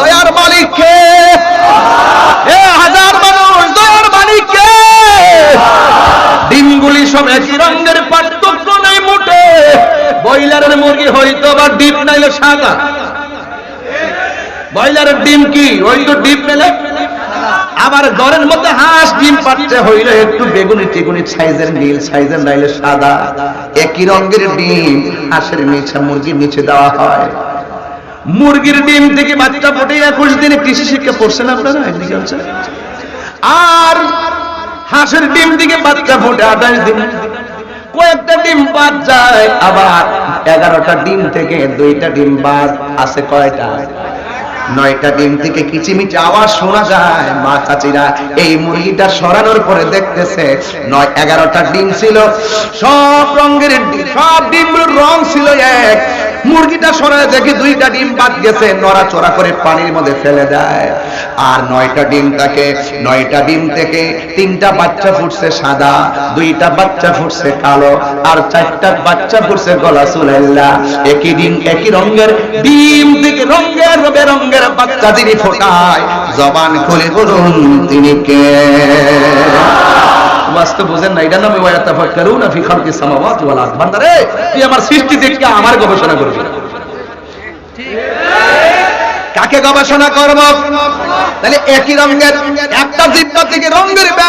দয়ার মালিক কে হাজার মানুষ, দয়ার মালিক কে ডিমগুলি সব একই রঙের, পার্থক্য নাই মোটে। বয়লারের মুরগি হয়তো বা ডিম নাইলে সাদা বয়লারের ডিম কি? ওই তো ডিম মেলে আবার ঘরের মধ্যে হাঁস ডিম পাচ্ছে, হইলে একটু বেগুনি টেগুনি সাইজের নীল, সাইজের নাইলে সাদা। একই রঙের ডিম, হাঁসের নিচে মুরগির নিচে দেওয়া হয়। মুরগির ডিম থেকে বাচ্চা ফোটে একুশ দিনে কৃষি শিক্ষা পড়ছেন আপনারা? আর হাঁসের ডিম থেকে বাচ্চা ফোটে আঠাশ দিন। কয়েকটা ডিম বাদ যায়, আবার এগারোটা ডিম থেকে দুইটা ডিম বাদ আছে কয়টা? নয়টা ডিম থেকে কিচিমিচি আওয়াজ শোনা যায়। মা চাচিরা এই মুরগিটা সরানোর পরে দেখতেছে, নয়, এগারোটা ডিম ছিল। সব রঙের সব ডিমগুলোর রং ছিল এক। মুরগিটা সরায় দেখে দুইটা ডিম বাদ গেছে, নড়াচড়া করে পানির মধ্যে ফেলে দেয়। আর নয়টা ডিম থাকে নয়টা ডিম থেকে তিনটা বাচ্চা ফুটছে সাদা, দুইটা বাচ্চা ফুটছে কালো, আর চারটা বাচ্চা ফুটছে গলা সুলেল্লা। একই ডিম, একই রঙের ডিম থেকে রঙের বেরঙের বাচ্চা যিনি ফোটায়। জবান খুলে বলুন, তিনি কে? কাকে গবেষণা একই রঙের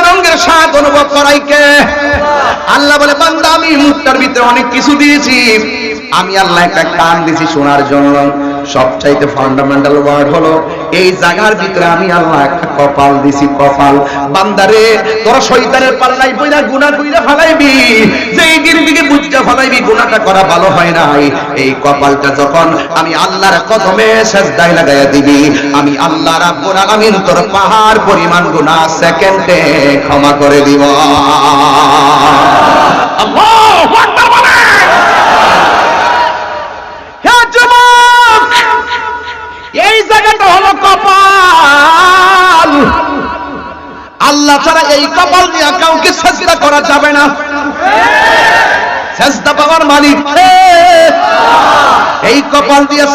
রঙের আল্লাহ বলে, বান্দা, আমি মুখটার ভিতরে অনেক কিছু দিয়েছি। আমি আল্লাহ একটা কান দিয়েছি শোনার জন্য। সবচাইতে ফান্ডামেন্টাল ওয়ার্ড হলো, এই জায়গার ভিতরে আমি আল্লাহ একটা কপাল দিছি, কপাল। বান্দারে, তোরা শয়তানের পাল্লাই বইরা গুনাহ কইরা ফালাইবি। যে এই দিকে বুঝতে ফালাইবি, গুনাহটা করা ভালো হয় নাই। এই কপালটা যখন আমি আল্লাহর কদমে সেজদায় লাগাইয়া দিবি, আমি আল্লাহ রাব্বুল আলামিন তোর পাহাড় পরিমাণ গুনাহ সেকেন্ডে ক্ষমা করে দিব। আল্লাহু আকবার বলেন হে যুবক এই জায়গাটা হলো কপাল। আল্লাহ ছাড়া এই কপাল দিয়ে কাউকে সেজদা করা যাবে না। এই কপাল দিয়ে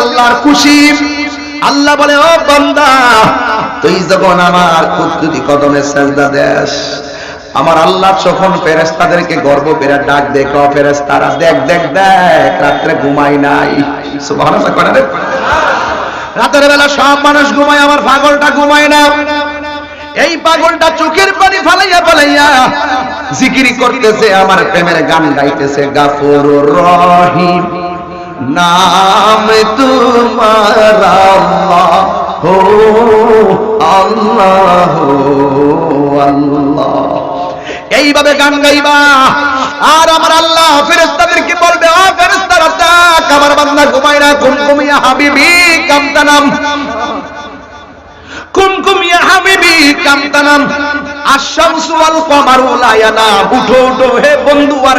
আল্লাহর খুশি। আল্লাহ বলে, ও তুই যখন আমার কদমে সেজদা দেস, আমার আল্লাহ যখন ফেরেস্তাদেরকে গর্ব পেরে ডাক দেখ ফেরেস্তারা দেখ দেখ দেখ, রাত্রে ঘুমাই নাই। সুবহানাল্লাহ, কয় না রে? রাতের বেলা সব মানুষ ঘুমায়, আমার পাগলটা ঘুমায় না। এই পাগলটা চোখের পানি ফালাইয়া ফালাইয়া জিকিরি করতেছে, আমার প্রেমের গান গাইতেছে, গাফুর রহিম। নাম তোমার আল্লাহ হো আল্লাহ। এইভাবে গান গাইবা। আর আমার আল্লাহ ফেরেস্তাদেরকে বলবে, ও ফেরেস্তারা ডাক আমার বান্দা ঘুমায় না। ঘুমঘুমিয়া হাবিবি কামতানাম হাবিবি কামতানাম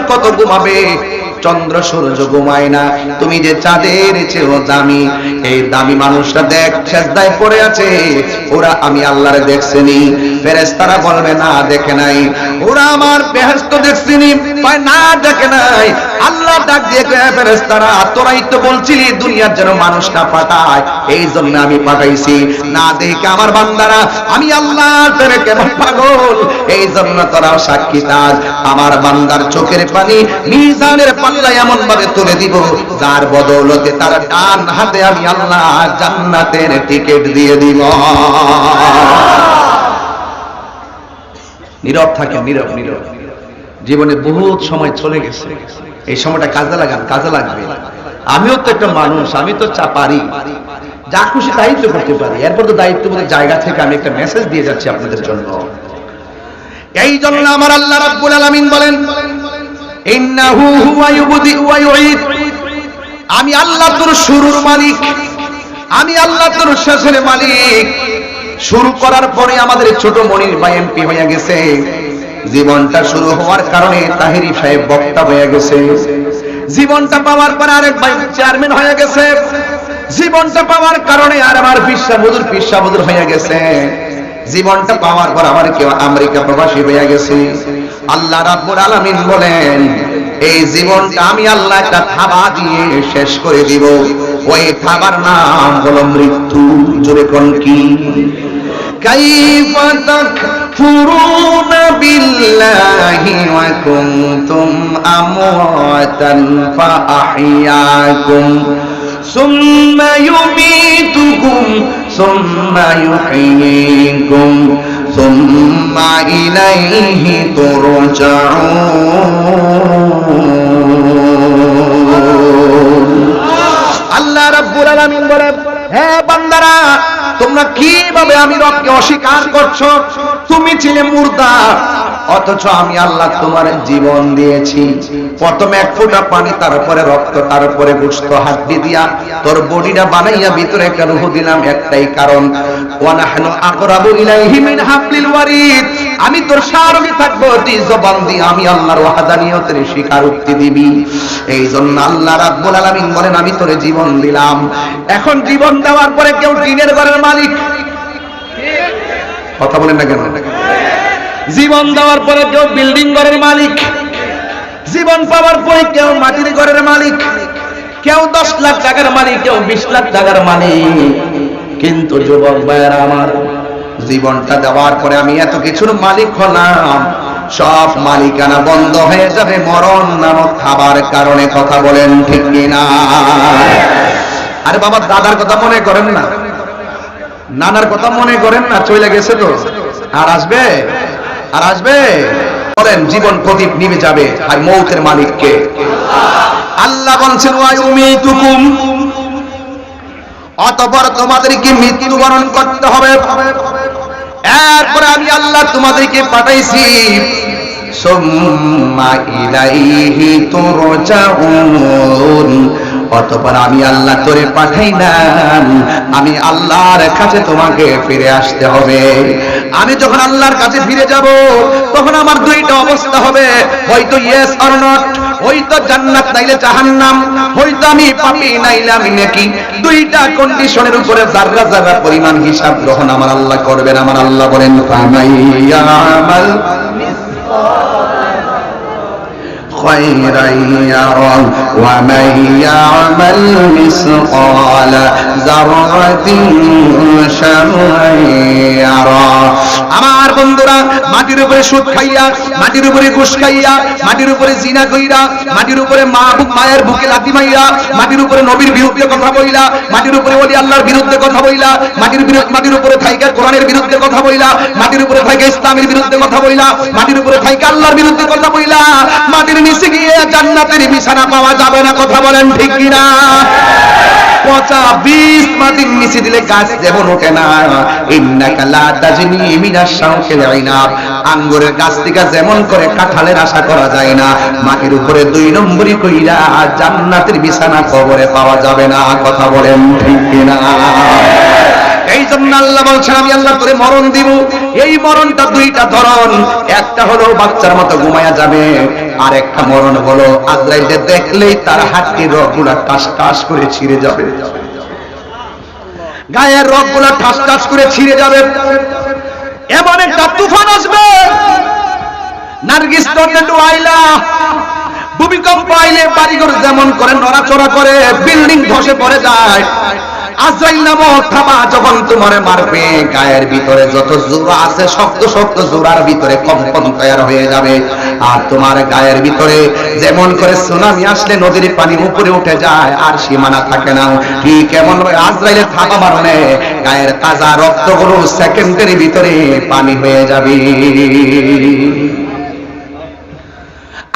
কত ঘুমাবে? চন্দ্র সূর্য ঘুমায় না। তুমি যে চাঁদের চেয়েও দামি, এই দামি মানুষটা দেখ, সেজদায় পড়ে আছে। ওরা আমি আল্লাহরে দেখছেনি। ফেরেশতারা বলবে, না, দেখে নাই। ওরা আমার বেহেশত দেখছিনি, কয়, না, দেখে নাই। আল্লাহ ডাক দিয়ে কয় ফেরেশতারা, তোরাই তো বলছিলি দুনিয়ার যেন মানুষ না পাঠায়। এই জন্য আমি পাঠাইছি। না, দেখে আমার বান্দারা, আমি আল্লাহ তোরে কেমন পাগল। এই জন্য তোরাও সাক্ষী তাজ আমার বান্দার চোখের পানি মিজানের পাল্লা এমন ভাবে তুলে দিব, যার বদৌলতে তার ডান হাতে আমি আল্লাহ জান্নাতের টিকিট দিয়ে দিব। নীরব থাকে নীরব নীরব। জীবনে বহুত সময় চলে গেছে। এই সময়টা কাজে লাগান, কাজে লাগবে। আমিও তো একটা মানুষ, আমি তো চা পারি। যা খুশি তাই তো করতে পারি। এরপর তো দায়িত্ববোধের জায়গা থেকে আমি একটা মেসেজ দিয়ে যাচ্ছি আপনাদের জন্য। এই জন্য আমার আল্লাহ রাব্বুল আলামিন বলেন আমি আল্লাহ তোর শুরুর মালিক। আমি আল্লাহ তোর শেষের মালিক। শুরু করার পরে আমাদের ছোট মনির ভাই এমপি হয়ে গেছে। জীবনটা শুরু হওয়ার কারণে তাহিরি সাহেব বক্তা হয়ে গেছে। জীবনটা পাওয়ার পরে আরেক ভাই চেয়ারম্যান হয়ে গেছে। জীবনটা পাওয়ার কারণে আর আমার পিসা বুদুর পিসা বুদুর হয়ে গেছে। জীবনটা পাওয়ার পর আমার কেউ আমেরিকা প্রবাসী হয়ে গেছে আল্লাহ রাব্বুল আলামিন বলেন এই জীবনটা আমি আল্লাহ একটা থাবা দিয়ে শেষ করে দিব ওই থাবার নাম হলো মৃত্যু জোরে কোন কি كيف تكفرون بالله وكنتم أمواتا فأحياكم ثم يميتكم ثم يحييكم ثم إليه ترجعون الله رب العالمين বলেন হে বান্দারা, তোমরা কীভাবে আমি রবকে অস্বীকার করছ? তুমি ছিলে মুর্দা, অথচ আমি আল্লাহ তোমার জীবন দিয়েছি। প্রথমে এক ফোঁটা পানি, তারপরে রক্ত, তারপরে গুস্ত হাড্ডি দিয়া তোর বডিটা বানাইয়া ভিতরে একটা রুহ দিলাম, একটাই কারণ। আমি তোর সারবি থাকব তুই জবান দিয়ে আমি আল্লাহর ওয়াহাদানিয়তের স্বীকারোক্তি দিবি। এই জন্য আল্লাহ রাব্বুল আলামিন বলেন, আমি তোরে জীবন দিলাম। এখন জীবন দেওয়ার পরে কেউ টিনের ঘরের মালিক। কথা বলেন না কেন? জীবন দেওয়ার পরে কেউ বিল্ডিং ঘরের মালিক। জীবন পাওয়ার পরে কেউ মাটির ঘরের মালিক। কেউ দশ লাখ টাকার মালিক, কেউ বিশ লাখ টাকার মালিক। কিন্তু যুবক ভাইয়েরা আমার, জীবনটা দেওয়ার পরে আমি এত কিছুর মালিক হলাম। সব মালিকানা বন্ধ হয়ে যাবে মরণ নামক খাবার কারণে কথা বলেন ঠিক কিনা? আরে বাবা, দাদার কথা মনে করেন না। নানার কথা মনে করেন না চলে গেছে তো। আর আসবে? আর আসবে? বলেন, জীবন প্রদীপ নিভে যাবে আর মৌতের মালিককে আল্লাহ বলছেন ওয়ায়ুমিতুকুম অতঃপর তোমাদেরকে মৃত্যুবরণ করতে হবে। এরপরে আমি আল্লাহ তোমাদেরকে পাঠাইছি। অতঃপর আমি আল্লাহ তোরে পাঠাইলাম। আমি আল্লাহর কাছে তোমাকে ফিরে আসতে হবে। আমি যখন আল্লাহর কাছে ফিরে যাব, তখন আমার দুইটা অবস্থা হবে। হয়তো ইয়েস অর নট হয়তো জান্নাত নাইলে জাহান্নাম, হয়তো আমি পাপি নাইলে আমি নাকি। দুইটা কন্ডিশনের উপরে জাররা জাররা পরিমাণ হিসাব গ্রহণ আমার আল্লাহ করবেন, আমার আল্লাহ বলেন, ফামাইয়া আমাল خيرا يرى ومن يعمل مثقال ذرة شرا মাটির উপরে সুদ খাইয়া, মাটির উপরে ঘুষ খাইয়া, মাটির উপরে জিনা কইরা, মাটির উপরে মা মায়ের বুকে লাথি মাইরা, মাটির উপরে নবীর বিরুদ্ধে কথা বইলা, মাটির উপরে ওলি আল্লাহর বিরুদ্ধে কথা বইলা, মাটির বিরুদ্ধে, মাটির উপরে থাইকা কোরআনের বিরুদ্ধে কথা বইলা, মাটির উপরে থাইকা ইসলামের বিরুদ্ধে কথা বইলা, মাটির উপরে থাইকা আল্লাহর বিরুদ্ধে কথা বইলা, মাটির নিচে গিয়ে জান্নাতের বিছানা পাওয়া যাবে না, কথা বলেন ঠিক কিনা? পচা বীজ মাটির নিচে দিলে গাছ যেমন ওঠে না, ইন্নাকা লা তাজনি মিনাশ শাউকিল ইনাব। আঙ্গুরের গাছ থেকে যেমন করে কাঁঠালের আশা করা যায় না, মাটির উপরে দুই নম্বরই কইরা জান্নাতের বিছানা কবরে পাওয়া যাবে না, কথা বলেন ঠিক কিনা? এই জন্য আল্লাহ বলছেন, আমি আল্লাহ তোরে মরণ দিব। এই মরণটা দুইটা ধরন। একটা হলো বাচ্চার মতো ঘুমায়া যাবে, আর একটা মরণ হলো আজরাইলকে দেখলেই তার হাতটির রগগুলা টাস টাস করে ছিঁড়ে যাবে। গায়ের রগগুলা ঠাস ঠাস করে ছিঁড়ে যাবে। এমন একটা তুফান আসবে নার্গিস টর্নেডো আইলা ভূমিকম্প আইলে বাড়িঘর যেমন করে, নড়াচড়া করে, বিল্ডিং ধসে পড়ে যায়। আজরাইল নামক থাবা যখন তোমারে মারবে, গায়ের ভিতরে যত জোড়া আছে, শক্ত শক্ত জোড়ার ভিতরে কম্পন তৈরি হয়ে যাবে। আর তোমার গায়ের ভিতরে যেমন করে সুনামি আসলে নদীর পানি উপরে উঠে যায়, আর সীমানা থাকে না। ঠিক কেমন আজরাইলের থাবা মারনে গায়ের তাজা রক্তগুলো সেকেন্ডের ভিতরে পানি হয়ে যাবে।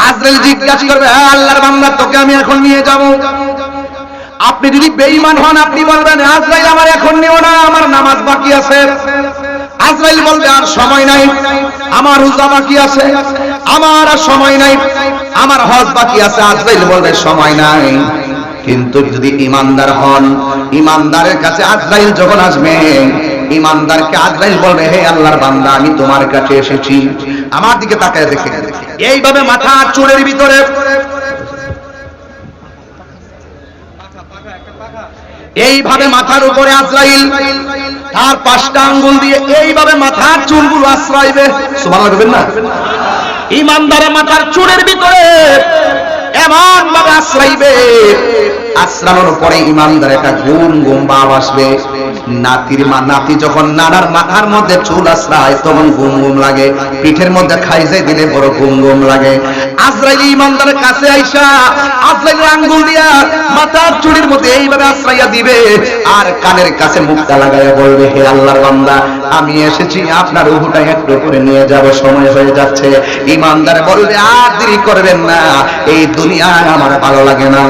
আজরাইল জিজ্ঞাসা করবে হ্যাঁ আল্লাহর বান্দা, তোকে আমি এখন নিয়ে যাব। আপনি যদি বেঈমান হন, আপনি বলবেন, আজরাইল আমার এখন নিও না, আমার নামাজ বাকি আছে। আজরাইল বলবে, আর সময় নাই, আমার রোজা বাকি আছে, আমার আর সময় নাই, আমার হজ বাকি আছে। আজরাইল বলবে, সময় নাই। কিন্তু যদি ইমানদার হন ইমানদারের কাছে আজরাইল যখন আসবে ইমানদারকে আজরাইল বলবে, হে আল্লাহর বান্দা, আমি তোমার কাছে এসেছি, আমার দিকে তাকায় দেখে। এইভাবে মাথা চুলের ভিতরে। এইভাবে মাথার উপরে আশ্রাইল, তার পাঁচটা আঙ্গুল দিয়ে এইভাবে মাথার চুলগুলো আশ্রাইবে। সুবহানাল্লাহ লাগবেন না? ইমানদারের মাথার চুলের ভিতরে এমন ভাবে আশ্রাইবে। আশ্রানোর পরে ইমানদার একটা ঘুম ঘুম ভাব আসবে। নাতির মা নাতি যখন নানার মাথার মধ্যে চুল আশ্রায়, তখন ঘুম ঘুম লাগে। পিঠের মধ্যে খাইজে দিলে বড় ঘুম ঘুম লাগে। আজরাইল ইমানদারের কাছে আইসা আজরাইল আঙ্গুল দিয়া মাথার চুড়ির মধ্যে এইভাবে আশ্রাইয়া দিবে। আর কানের কাছে মুখটা লাগাইয়া বলবে, হে আল্লাহর বান্দা, আমি এসেছি, আপনার উহুটা একটু করে নিয়ে যাব, সময় হয়ে যাচ্ছে। ইমানদার বলবে, আর দেরি করবেন না, এই দুনিয়া আমার ভালো লাগে না।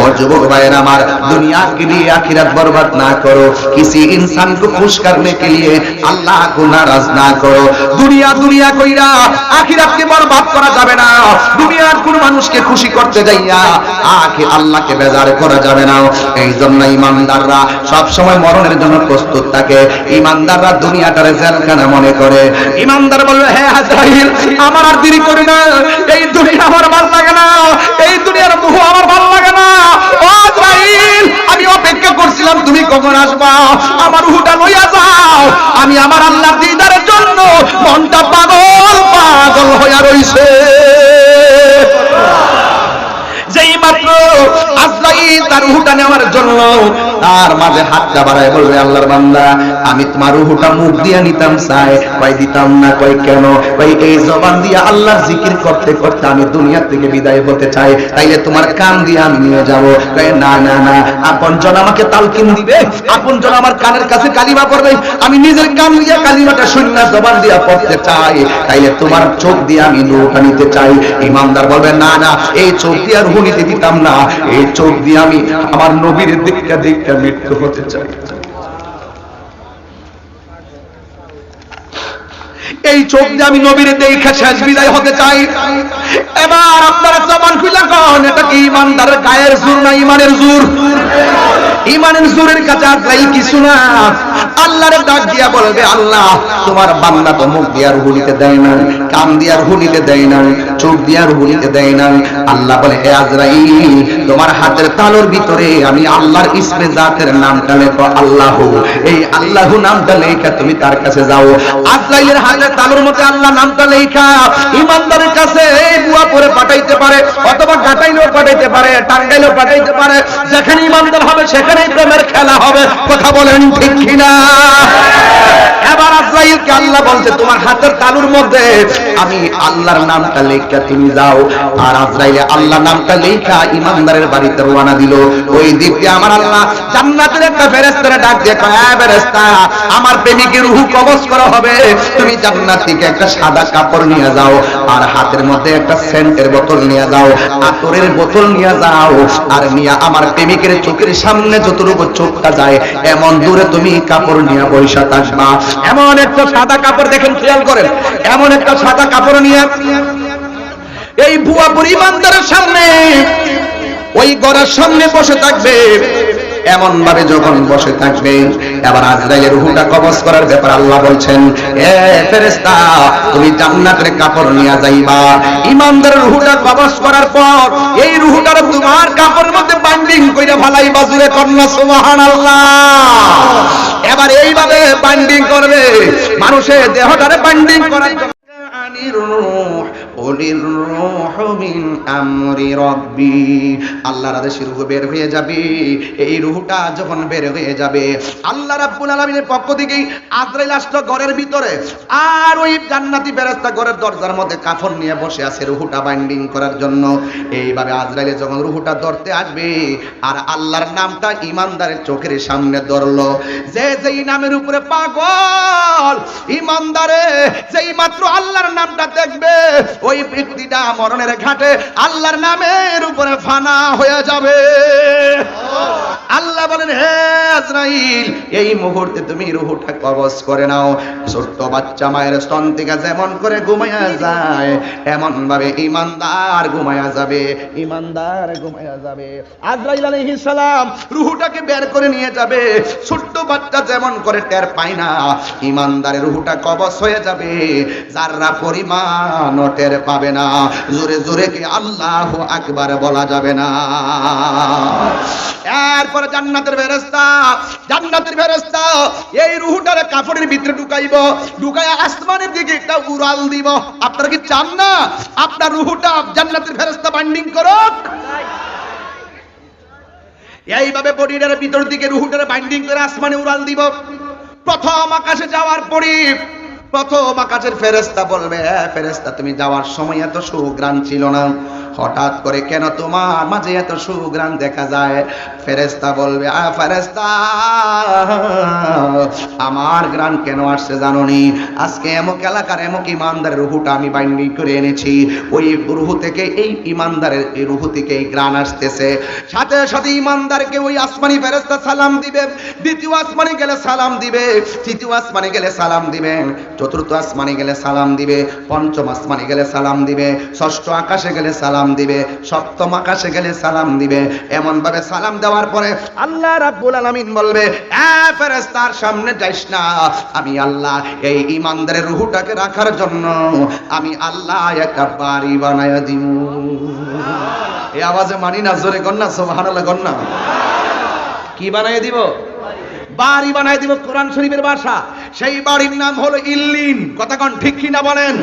ও যুবক ভাইয়ের আমার दुनिया के लिए आखिरत बर्बाद ना करो किसी इंसान को खुश करने के लिए अल्लाह को नाराज ना करो দুনিয়া দুনিয়া কইরা আখিরাতকে বরবাদ করা যাবে না দুনিয়ার কোন মানুষকে খুশি করতে যাইয়া আখি আল্লাহকে বেজার করা যাবে না এই জন্য ইমানদাররা সব সময় মরণের জন্য প্রস্তুত থাকে ইমানদাররা দুনিয়াটারে জেলখানা মনে করে ইমানদার বলবে হ্যাঁ আজরাইল আমার আর দেরি করি না এই দুনিয়া আমার ভালো লাগে না এই দুনিয়ার মোহ আমার ভালো লাগে না ও আমি অপেক্ষা করছিলাম, তুমি কখন আসবা? আমার উহুটা লইয়া যাও। আমি আমার আল্লাহ দিদারের জন্য মনটা পাগল পাগল হইয়া রইছে। যেই মাত্র আজরাইল তার উহুটা নেওয়ার জন্য তার মাঝে হাতটা বাড়ায় বলবে, আল্লাহর বান্দা, আমি তোমার রুহুটা মুখ দিয়ে নিতাম, চাই। কই দিতাম না কই কেন? কই এই জবান দিয়ে আল্লাহর জিকির করতে করতে আমি দুনিয়া থেকে বিদায় হতে চাই। তাইলে তোমার কান দিয়ে আমি নিয়ে যাব। কই না না না, আপন জন আমাকে তালকিন দিবে। আপন জন আমার কানের কাছে কালিমা পড়বে। আমি নিজের কান দিয়ে কালিমাটা শূন্য জবান দিয়ে পড়তে চাই। তাইলে তোমার চোখ দিয়ে আমি নৌকা নিতে চাই। ইমানদার বলবে, না না, এই চোখ দিয়ে আর নিতে দিতাম না। এই চোখ দিয়ে আমি আমার নবীর দিকটা দিকটা মৃত্যু হতে চাই এই চোখ দিয়ে আমি নবীর দেখা শেষ বিদায় হতে চাই। এবার আপনারা জবান খুলে কন, এটা কি ইমানদারের গায়ের জোর না ইমানের জোর? ইমানের জোরের কাছে আজরাইল কিছু না। আল্লাহরে ডাক দিয়া বলবে, আল্লাহ, তোমার বান্দা তো মুখ দিয়া রুহু নিতে দেয় না কান দিয়া রুহু নিতে দেয় না চোখ দিয়া রুহু নিতে দেয় না আল্লাহ বলে হে আজরাইল, তোমার হাতের তালুর ভিতরে আমি আল্লাহর ইসমে জাতের নামটা লেখো আল্লাহ। এই আল্লাহ নামটা লেখা তুমি তার কাছে যাও। আজরাইলের হাতের তালুর মধ্যে আল্লাহ নামটা লেখা। ইমানদারের কাছে এই বুয়া পরে পাঠাইতে পারে, অথবা গাটাইলেও পাঠাইতে পারে, টাঙ্গাইলেও পাঠাইতে পারে। যেখানে ইমানদার হবে, সেখানেই প্রেমের খেলা হবে। কথা বলেন ঠিক কিনা? এবার আজরাইলকে আল্লাহ বলছে, তোমার হাতের তালুর মধ্যে আমি আল্লাহর নামটা লেখা, তুমি যাও। আর আজরাইলে আল্লাহ নামটা লেখা, ইমানদারের বাড়িতে রওনা দিল। ওই দিয়ে আমার আল্লাহ জান্নাতের একটা ফেরেশতারে ডাক দিয়ে কয় ফেরেশতা, আমার প্রেমিকের রূহ কবজ করা হবে। তুমি জান্নাত থেকে একটা সাদা কাপড় নিয়ে যাও, আর হাতের মধ্যে একটা সেন্টের বোতল নিয়ে যাও, আতরের বোতল নিয়ে যাও। আর নিয়ে আমার প্রেমিকের চোখের সামনে যতটুকু চোখটা যায়, এমন দূরে তুমি কাপড় নিয়ে বৈশা থাকবা। এমন একটা সাদা কাপড় দেখেন, খেয়াল করেন, এমন একটা সাদা কাপড় নিয়ে এই বুয়া পরিমানদারের সামনে, ওই গড়ার সামনে বসে থাকবে। এমন ভাবে যখন বসে থাকবে, এবার আজরাইলের রুহুটা কবজ করার ব্যাপার আল্লাহ বলছেন, এ ফেরেশতা, তুমি জান্নাতের কাপড় নিয়ে যাইবা। ইমানদারের রুহুটা কবজ করার পর, এই রুহুটার তোমার কাপড়ের মধ্যে বাইন্ডিং কইরা ফালাইবা জুরে কন্যা, সুবহানাল্লাহ। এবার এইভাবে বাইন্ডিং করবে, মানুষের দেহটারে বাইন্ডিং করার আনির রূহ উলির রূহ মিন আমরি রাব্বি। আল্লাহর আদেশে বের হয়ে যাবে। এই যখন বের হয়ে যাবে, আল্লাহ রাব্বুল আলামিনের পক্ষ আজরাইল আসলো ঘরের ভিতরে। আর ওই জান্নাতি ঘরের দরজার মধ্যে কাফন নিয়ে বসে আছে বাইন্ডিং করার জন্য। এইভাবে যখন ধরতে আসবে, আর আল্লাহর নামটা ইমানদারের চোখের সামনে ধরলো। যে যেই নামের উপরে পাগল, ইমানদারে যেই মাত্র আল্লাহর নামটা দেখবে, ওই ব্যক্তিটা মরণের ঘাটে আল্লাহর নামের উপরে ফানা হয়ে যাবে। আল্লাহ বলেন, হে আজরাইল, এই মুহূর্তে তুমি রুহুটা কবজ করে নাও। ছোট্ট বাচ্চা মায়ের স্তন থেকে যেমন করে ঘুমাইয়া যায় এমন ভাবে ইমানদার ঘুমাইয়া যাবে, ইমানদার ঘুমাইয়া যাবে। আজরাইল আলাইহিস সালাম রুহুটাকে বের করে নিয়ে যাবে। ছোট্ট বাচ্চা যেমন করে টের পায় না, ইমানদারের রুহুটা কবজ হয়ে যাবে। যাররা পরিমাণ টের পাবে না। জোরে জোরে কি আল্লাহ আকবার বলা যাবে না। এরপরে জান্নাতের ফেরেস্তা জান্নাতের ফেরেস্তা এই রুহুটারে কাপড়ের ভিতরে ঢুকাইব ঢুকাই আসমানের দিকে একটা উড়াল দিব। আপনারা কি চান না আপনার রুহুটা জান্নাতের ফেরেস্তা বাইন্ডিং করুক? এইভাবে বডিটার ভিতর দিকে রুহুটারে বাইন্ডিং করে আসমানে উড়াল দিব। প্রথম আকাশে যাওয়ার পরে প্রথম আকাশের ফেরেস্তা বলবে "হ্যাঁ, ফেরেস্তা তুমি যাওয়ার সময় এত সুগ্রাণ ছিল না। হঠাৎ করে কেন তোমার মাঝে এত সুগ্রাণ দেখা যায়? ফেরেস্তা বলবে, আ ফেরেস্তা আমার গ্রাণ কেন আসছে জানোনি? আজকে এমক এলাকার এমক ইমানদার রুহুটা আমি বাইন্ডিং করে এনেছি। ওই রুহু থেকে, এই ইমানদারের, এই রুহু থেকে এই গ্রাণ আসতেছে। সাথে সাথে ইমানদারকে ওই আসমানি ফেরেস্তা সালাম দিবে। দ্বিতীয় আসমানে গেলে সালাম দিবে। তৃতীয় আসমানে গেলে সালাম দিবে। চতুর্থ আসমানে গেলে সালাম দিবে। পঞ্চম আসমানে গেলে সালাম দিবে। ষষ্ঠ আকাশে গেলে সালাম দিবে, সপ্তম আকাশে গেলে সালাম দিবে। এমন ভাবে সালাম দেওয়ার পরে আল্লাহ রাব্বুল আলামিন বলবে, এ ফেরেশতার সামনে যাইস না। আমি আল্লাহ এই ইমানদারের রুহুটাকে রাখার জন্য আমি আল্লাহ একটা বাড়ি বানায়া দিব এই আওয়াজে মানি না, জোরে কন্যা সুবহানাল্লাহ কন্যা কি বানাই দিব? বাড়ি বানাই দিব কোরআন শরীফের ভাষা। সেই বাড়ির নাম হলো ইল্লিন। কথা কোন ঠিক কি না বলেন?